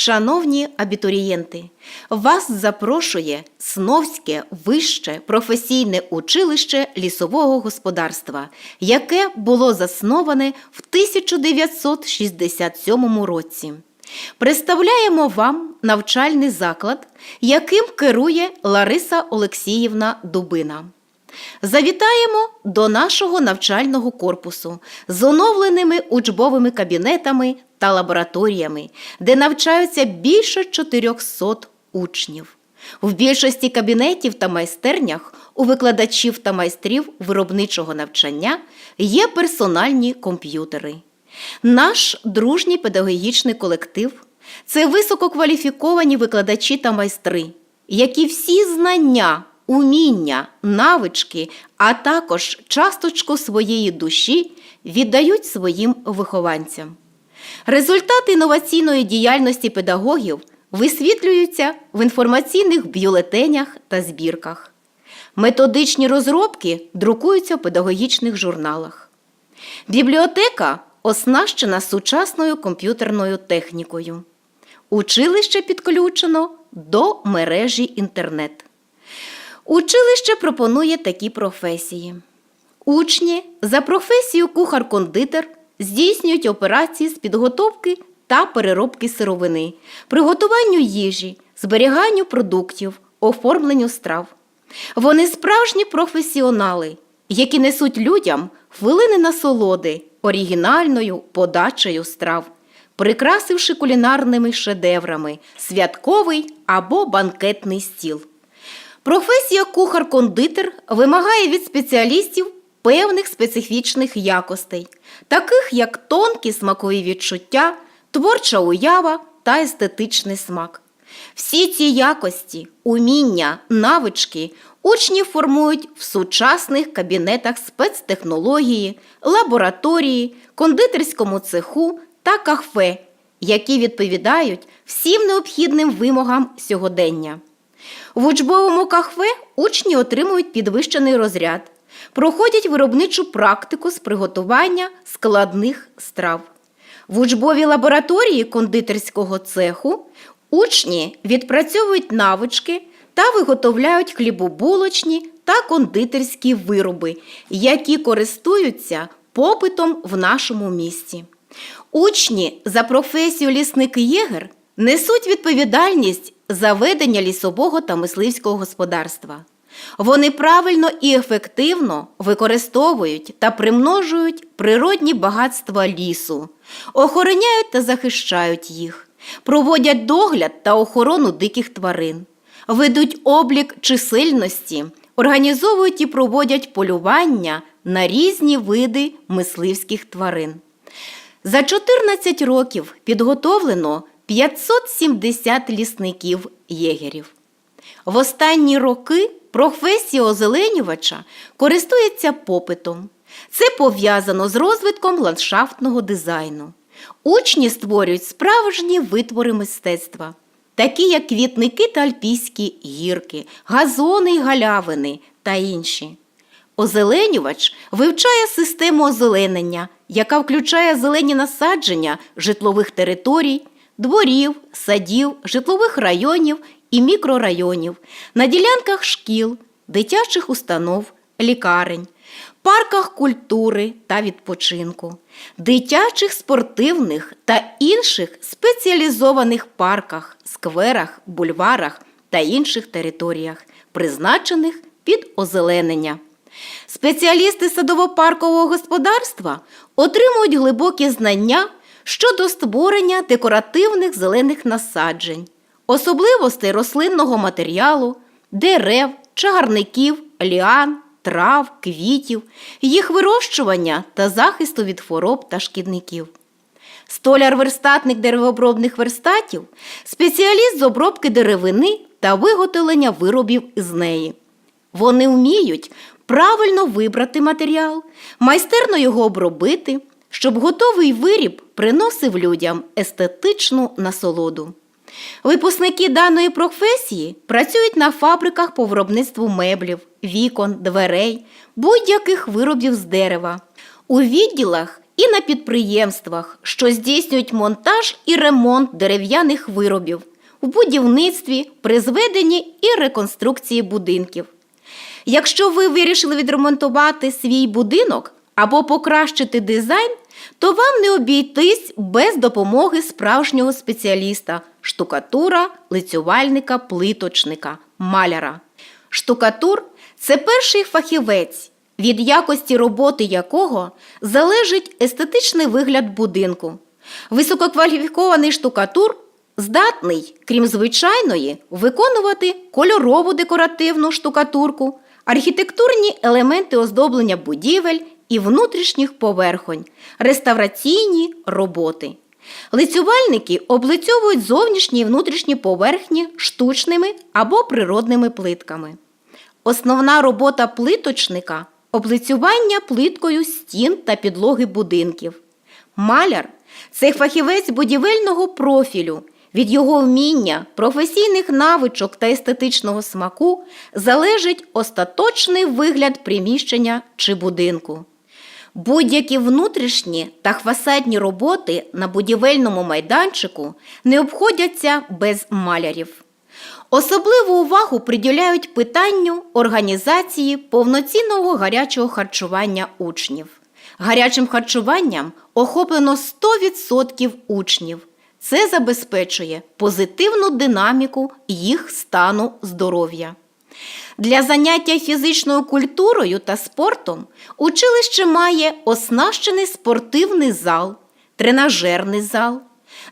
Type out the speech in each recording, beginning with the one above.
Шановні абітурієнти, вас запрошує Сновське вище професійне училище лісового господарства, яке було засноване в 1967 році. Представляємо вам навчальний заклад, яким керує Лариса Олексіївна Дубина. Завітаємо до нашого навчального корпусу з оновленими учбовими кабінетами та лабораторіями, де навчаються більше 400 учнів. В більшості кабінетів та майстернях у викладачів та майстрів виробничого навчання є персональні комп'ютери. Наш дружній педагогічний колектив це висококваліфіковані викладачі та майстри, які всі знання, уміння, навички, а також часточку своєї душі віддають своїм вихованцям. Результати інноваційної діяльності педагогів висвітлюються в інформаційних бюлетенях та збірках. Методичні розробки друкуються в педагогічних журналах. Бібліотека оснащена сучасною комп'ютерною технікою. Училище підключено до мережі інтернет. Училище пропонує такі професії. Учні за професію кухар-кондитер здійснюють операції з підготовки та переробки сировини, приготуванню їжі, зберіганню продуктів, оформленню страв. Вони справжні професіонали, які несуть людям хвилини насолоди оригінальною подачею страв, прикрасивши кулінарними шедеврами святковий або банкетний стіл. Професія кухар-кондитер вимагає від спеціалістів певних специфічних якостей, таких як тонкі смакові відчуття, творча уява та естетичний смак. Всі ці якості, уміння, навички учні формують в сучасних кабінетах спецтехнології, лабораторії, кондитерському цеху та кафе, які відповідають всім необхідним вимогам сьогодення. В учбовому кафе учні отримують підвищений розряд, проходять виробничу практику з приготування складних страв. В учбовій лабораторії кондитерського цеху учні відпрацьовують навички та виготовляють хлібобулочні та кондитерські вироби, які користуються попитом в нашому місті. Учні за професію лісник-єгер несуть відповідальність за ведення лісового та мисливського господарства. Вони правильно і ефективно використовують та примножують природні багатства лісу, охороняють та захищають їх, проводять догляд та охорону диких тварин, ведуть облік чисельності, організовують і проводять полювання на різні види мисливських тварин. За 14 років підготовлено 570 лісників-єгерів. В останні роки професія озеленювача користується попитом. Це пов'язано з розвитком ландшафтного дизайну. Учні створюють справжні витвори мистецтва, такі як квітники та альпійські гірки, газони й галявини та інші. Озеленювач вивчає систему озеленення, яка включає зелені насадження житлових територій, дворів, садів, житлових районів і мікрорайонів, на ділянках шкіл, дитячих установ, лікарень, парках культури та відпочинку, дитячих спортивних та інших спеціалізованих парках, скверах, бульварах та інших територіях, призначених під озеленення. Спеціалісти садово-паркового господарства отримують глибокі знання щодо створення декоративних зелених насаджень, особливостей рослинного матеріалу, дерев, чагарників, ліан, трав, квітів, їх вирощування та захисту від хвороб та шкідників. Столяр-верстатник деревообробних верстатів спеціаліст з обробки деревини та виготовлення виробів з неї. Вони вміють правильно вибрати матеріал, майстерно його обробити, щоб готовий виріб приносив людям естетичну насолоду. Випускники даної професії працюють на фабриках по виробництву меблів, вікон, дверей, будь-яких виробів з дерева, у відділах і на підприємствах, що здійснюють монтаж і ремонт дерев'яних виробів, у будівництві, при зведенні і реконструкції будинків. Якщо ви вирішили відремонтувати свій будинок або покращити дизайн, то вам не обійтись без допомоги справжнього спеціаліста штукатура, лицювальника, плиточника, маляра. Штукатур це перший фахівець, від якості роботи якого залежить естетичний вигляд будинку. Висококваліфікований штукатур здатний, крім звичайної, виконувати кольорову декоративну штукатурку, архітектурні елементи оздоблення будівель і внутрішніх поверхонь, реставраційні роботи. Лицювальники облицьовують зовнішні і внутрішні поверхні штучними або природними плитками. Основна робота плиточника облицювання плиткою стін та підлоги будинків. Маляр це фахівець будівельного профілю. Від його вміння, професійних навичок та естетичного смаку залежить остаточний вигляд приміщення чи будинку. Будь-які внутрішні та фасадні роботи на будівельному майданчику не обходяться без малярів. Особливу увагу приділяють питанню організації повноцінного гарячого харчування учнів. Гарячим харчуванням охоплено 100% учнів. Це забезпечує позитивну динаміку їх стану здоров'я. Для заняття фізичною культурою та спортом училище має оснащений спортивний зал, тренажерний зал.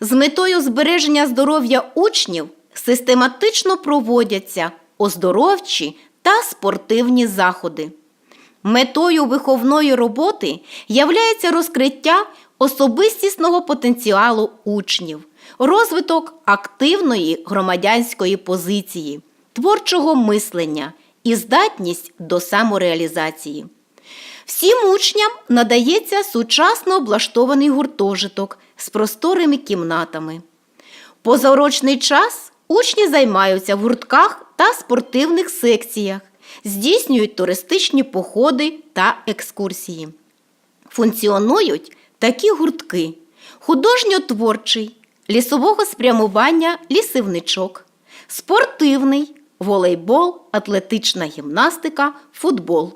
З метою збереження здоров'я учнів систематично проводяться оздоровчі та спортивні заходи. Метою виховної роботи являється розкриття особистісного потенціалу учнів, розвиток активної громадянської позиції, творчого мислення і здатність до самореалізації. Всім учням надається сучасно облаштований гуртожиток з просторими кімнатами. Позаурочний час учні займаються в гуртках та спортивних секціях, здійснюють туристичні походи та екскурсії. Функціонують такі гуртки: художньо-творчий, лісового спрямування лісівничок, спортивний, волейбол, атлетична гімнастика, футбол.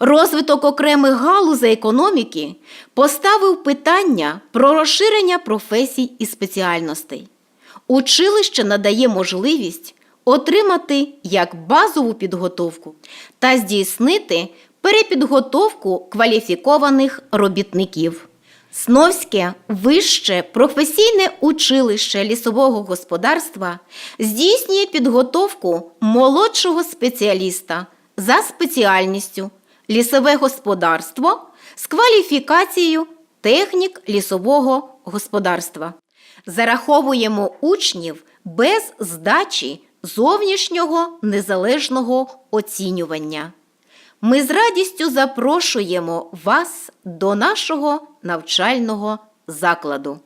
Розвиток окремих галузей економіки поставив питання про розширення професій і спеціальностей. Училище надає можливість отримати як базову підготовку та здійснити перепідготовку кваліфікованих робітників. Сновське вище професійне училище лісового господарства здійснює підготовку молодшого спеціаліста за спеціальністю лісове господарство з кваліфікацією технік лісового господарства. Зараховуємо учнів без здачі зовнішнього незалежного оцінювання. Ми з радістю запрошуємо вас до нашого навчального закладу.